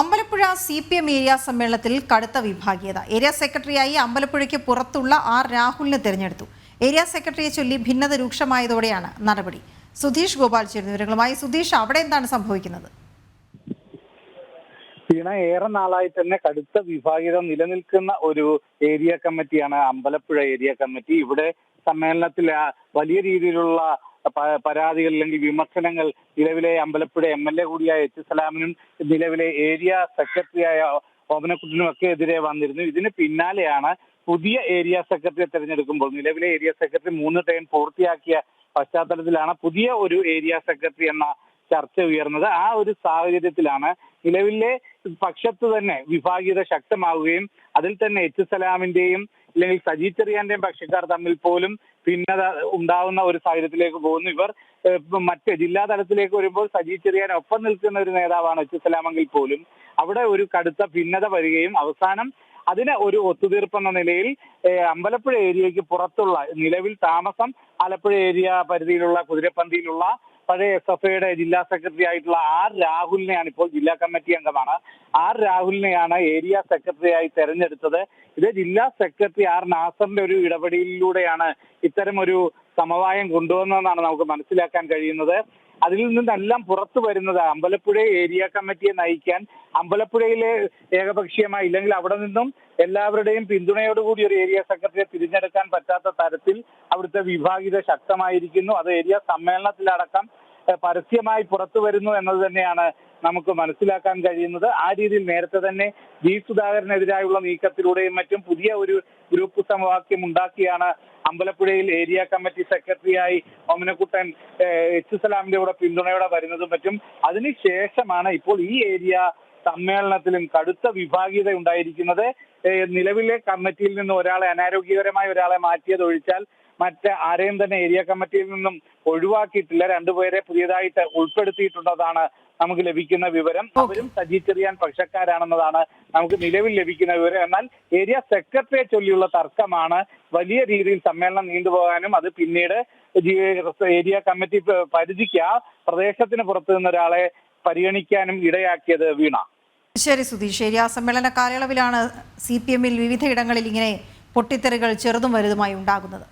Ambalappuzha C P M area സമ്മേളനത്തിൽ കടുത്ത വിഭാഗീയത. ഏരിയ സെക്രട്ടറിയായി അമ്പലപ്പുഴയ്ക്ക് പുറത്തുള്ള ആർ രാഹുലിനെ തിരഞ്ഞെടുത്തു. ഏരിയ സെക്രട്ടറിയെ ചൊല്ലി ഭിന്നത രൂക്ഷമായതോടെയാണ് നടപടി. സുധീഷ് ഗോപാൽ ചേരുന്ന വിവരങ്ങളുമായി. സുധീഷ് അവിടെ എന്താണ് സംഭവിക്കുന്നത്? വീണ ഏറെ നാളായി തന്നെ കടുത്ത വിഭാഗീയത നിലനിൽക്കുന്ന ഒരു ഏരിയ കമ്മിറ്റിയാണ് അമ്പലപ്പുഴ ഏരിയ കമ്മിറ്റി. ഇവിടെ സമ്മേളനത്തിൽ വലിയ രീതിയിലുള്ള പരാതികൾ അല്ലെങ്കിൽ വിമർശനങ്ങൾ നിലവിലെ അമ്പലപ്പുഴ എം എൽ എ കൂടിയായ എച്ച് സലാമിനും നിലവിലെ ഏരിയ സെക്രട്ടറിയായ ഓമനക്കുട്ടിനും ഒക്കെ എതിരെ വന്നിരുന്നു. ഇതിന് പിന്നാലെയാണ് പുതിയ ഏരിയ സെക്രട്ടറിയെ തെരഞ്ഞെടുക്കുമ്പോൾ നിലവിലെ ഏരിയ സെക്രട്ടറി മൂന്ന് ടൈം പൂർത്തിയാക്കിയ പശ്ചാത്തലത്തിലാണ് പുതിയ ഒരു ഏരിയ സെക്രട്ടറി എന്ന ചർച്ച ഉയർന്നത്. ആ ഒരു സാഹചര്യത്തിലാണ് നിലവിലെ പക്ഷത്ത് തന്നെ വിഭാഗീയത ശക്തമാവുകയും അതിൽ തന്നെ എച്ച് സലാമിന്റെയും അല്ലെങ്കിൽ സജി ചെറിയാന്റെയും പക്ഷക്കാർ തമ്മിൽ പോലും ഭിന്നത ഉണ്ടാവുന്ന ഒരു സാഹചര്യത്തിലേക്ക് പോകുന്നു. ഇവർ മറ്റ് ജില്ലാ തലത്തിലേക്ക് വരുമ്പോൾ സജി ചെറിയാൻ ഒപ്പം നിൽക്കുന്ന ഒരു നേതാവാണ് എച്ച് സലാമെങ്കിൽ പോലും. അവിടെ ഒരു കടുത്ത ഭിന്നത വരികയും അവസാനം അതിന് ഒരു ഒത്തുതീർപ്പെന്ന നിലയിൽ അമ്പലപ്പുഴ ഏരിയയ്ക്ക് പുറത്തുള്ള നിലവിൽ താമസം ആലപ്പുഴ ഏരിയ പരിധിയിലുള്ള കുതിരപ്പന്തിയിലുള്ള പഴയ എസ് എഫ് ഐയുടെ ജില്ലാ സെക്രട്ടറി ആയിട്ടുള്ള ആർ രാഹുലിനെയാണ് ഇപ്പോൾ ജില്ലാ കമ്മിറ്റി അംഗമാണ്. ആർ രാഹുലിനെയാണ് ഏരിയ സെക്രട്ടറി ആയി തെരഞ്ഞെടുത്തത്. ഇത് ജില്ലാ സെക്രട്ടറി ആർ നാസറിന്റെ ഒരു ഇടപെടലിലൂടെയാണ് ഇത്തരം ഒരു സമവായം കൊണ്ടുവന്നതെന്നാണ് നമുക്ക് മനസ്സിലാക്കാൻ കഴിയുന്നത്. അതിൽ നിന്നെല്ലാം പുറത്തു വരുന്നത് അമ്പലപ്പുഴ ഏരിയ കമ്മിറ്റിയെ നയിക്കാൻ അമ്പലപ്പുഴയിലെ ഏകപക്ഷീയമായി ഇല്ലെങ്കിൽ അവിടെ നിന്നും എല്ലാവരുടെയും പിന്തുണയോടുകൂടി ഒരു ഏരിയ സെക്രട്ടറിയെ തിരഞ്ഞെടുക്കാൻ പറ്റാത്ത തരത്തിൽ അവിടുത്തെ വിഭാഗീയത ശക്തമായിരിക്കുന്നു. അത് ഏരിയ സമ്മേളനത്തിലടക്കം പരസ്യമായി പുറത്തു വരുന്നു എന്നത് തന്നെയാണ് നമുക്ക് മനസ്സിലാക്കാൻ കഴിയുന്നത്. ആ രീതിയിൽ നേരത്തെ തന്നെ ജി സുധാകരനെതിരായുള്ള നീക്കത്തിലൂടെയും മറ്റും പുതിയ ഒരു ഗ്രൂപ്പ് സമവാക്യം ഉണ്ടാക്കിയാണ് അമ്പലപ്പുഴയിൽ ഏരിയ കമ്മിറ്റി സെക്രട്ടറിയായി ഒമനക്കുട്ടൻ എച്ച് സലാമിന്റെ കൂടെ പിന്തുണയോടെ വരുന്നതും മറ്റും അതിനുശേഷമാണ് ഇപ്പോൾ ഈ ഏരിയ സമ്മേളനത്തിലും കടുത്ത വിഭാഗീയത ഉണ്ടായിരിക്കുന്നത്. നിലവിലെ കമ്മിറ്റിയിൽ നിന്ന് ഒരാളെ അനാരോഗ്യകരമായ ഒരാളെ മാറ്റിയത് ഒഴിച്ചാൽ മറ്റ് ആരെയും തന്നെ ഏരിയ കമ്മിറ്റിയിൽ നിന്നും ഒഴിവാക്കിയിട്ടില്ല. രണ്ടുപേരെ പുതിയതായിട്ട് ഉൾപ്പെടുത്തിയിട്ടുള്ളതാണ് നമുക്ക് ലഭിക്കുന്ന വിവരം. അവരും സജി ചെറിയാൻ പക്ഷക്കാരാണെന്നതാണ് നമുക്ക് നിലവിൽ ലഭിക്കുന്ന വിവരം. എന്നാൽ ഏരിയ സെക്രട്ടറിയെ ചൊല്ലിയുള്ള തർക്കമാണ് വലിയ രീതിയിൽ സമ്മേളനം നീണ്ടുപോകാനും അത് പിന്നീട് ഏരിയ കമ്മിറ്റി പരിധിക്ക് ആ പ്രദേശത്തിന് പുറത്തു നിന്ന് ഒരാളെ പരിഗണിക്കാനും ഇടയാക്കിയത് വീണ. ശരി സുധീഷ്. ഏരിയ സമ്മേളന കാലയളവിലാണ് സി പി എമ്മിൽ വിവിധയിടങ്ങളിൽ ഇങ്ങനെ പൊട്ടിത്തെറികൾ ചെറുതും വലുതുമായി ഉണ്ടാകുന്നത്.